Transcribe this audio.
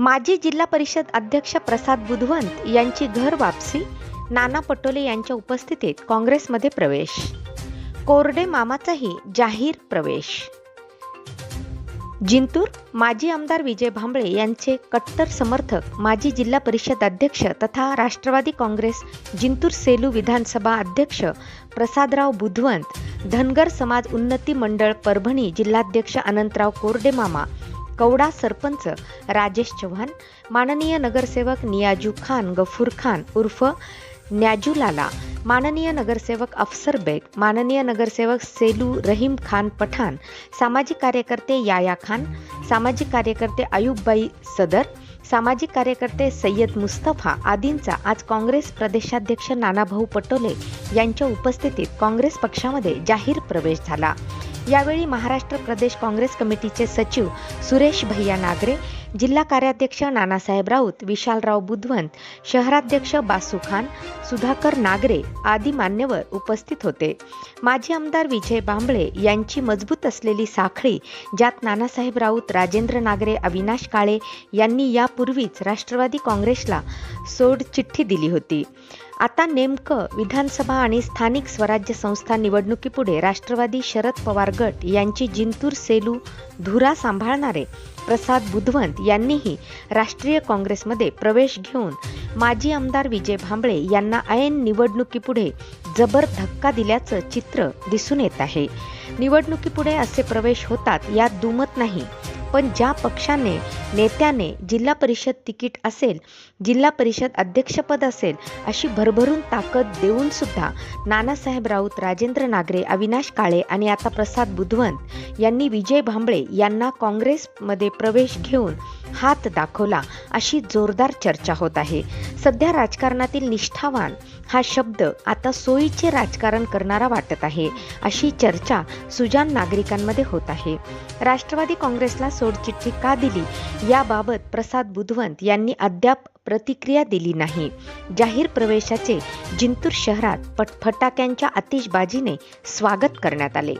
माजी जिल्हा परिषद अध्यक्ष प्रसाद बुधवंत यांची घर वापसी. नाना पटोले यांच्या उपस्थितीत काँग्रेसमध्ये प्रवेश. कोरडे मामाचाही जाहीर प्रवेश. जिंतूर माजी आमदार विजय भांबळे यांचे कट्टर समर्थक माजी जिल्हा परिषद अध्यक्ष तथा राष्ट्रवादी काँग्रेस जिंतूर सेलू विधानसभा अध्यक्ष प्रसादराव बुधवंत धनगर समाज उन्नती मंडळ परभणी जिल्हाध्यक्ष अनंतराव कोरडे मामा कवडा सरपंच राजेश चव्हाण माननीय नगरसेवक नियाजू खान गफूर खान उर्फ न्याजूलाला माननीय नगरसेवक अफसर बेग माननीय नगरसेवक सेलू रहीम खान पठाण सामाजिक कार्यकर्ते याया खान सामाजिक कार्यकर्ते अयुबबाई सदर सामाजिक कार्यकर्ते सय्यद मुस्तफा आदींचा आज काँग्रेस प्रदेशाध्यक्ष नानाभाऊ पटोले यांच्या उपस्थितीत काँग्रेस पक्षामध्ये जाहीर प्रवेश झाला. यावेळी महाराष्ट्र प्रदेश काँग्रेस कमिटीचे सचिव सुरेश भैया नागरे जिल्हा कार्याध्यक्ष नानासाहेब राऊत विशालराव बुधवंत शहराध्यक्ष बासू खान सुधाकर नागरे आदी मान्यवर उपस्थित होते. माजी आमदार विजय बांबळे यांची मजबूत असलेली साखळी ज्यात नानासाहेब राऊत राजेंद्र नागरे अविनाश काळे यांनी यापूर्वीच राष्ट्रवादी काँग्रेसला सोड चिठ्ठी दिली होती. आता नेमकं विधानसभा आणि स्थानिक स्वराज्य संस्था निवडणुकीपुढे राष्ट्रवादी शरद पवार गट यांची जिंतूर सेलू धुरा सांभाळणारे प्रसाद बुधवंत यांनीही राष्ट्रीय काँग्रेसमध्ये प्रवेश घेऊन माजी आमदार विजय भांबळे यांना ऐन निवडणुकीपुढे जबर धक्का दिल्याचं चित्र दिसून येत आहे. निवडणुकीपुढे असे प्रवेश होतात यात दुमत नाही. पण ज्या पक्षाने नेत्याने जिल्हा परिषद तिकीट असेल जिल्हा परिषद अध्यक्षपद असेल अशी भरभरून ताकद देऊन सुद्धा नानासाहेब राऊत राजेंद्र नागरे अविनाश काळे आणि आता प्रसाद बुधवंत यांनी विजय भांबळे यांना काँग्रेसमध्ये प्रवेश घेऊन हात दाखवला अशी जोरदार चर्चा होत आहे. सध्या राजकारणातील निष्ठावान हा शब्द आता सोयीचे राजकारण करणारा वाटत आहे अशी चर्चा सुजान नागरिकांमध्ये होत आहे. राष्ट्रवादी काँग्रेसला सोडचिठ्ठी का दिली? याबाबत प्रसाद बुधवंत यांनी अद्याप प्रतिक्रिया दिली नाही. जाहीर प्रवेशाचे जिंतूर शहरात पट फटाक्यांच्या आतिषबाजीने स्वागत करण्यात आले.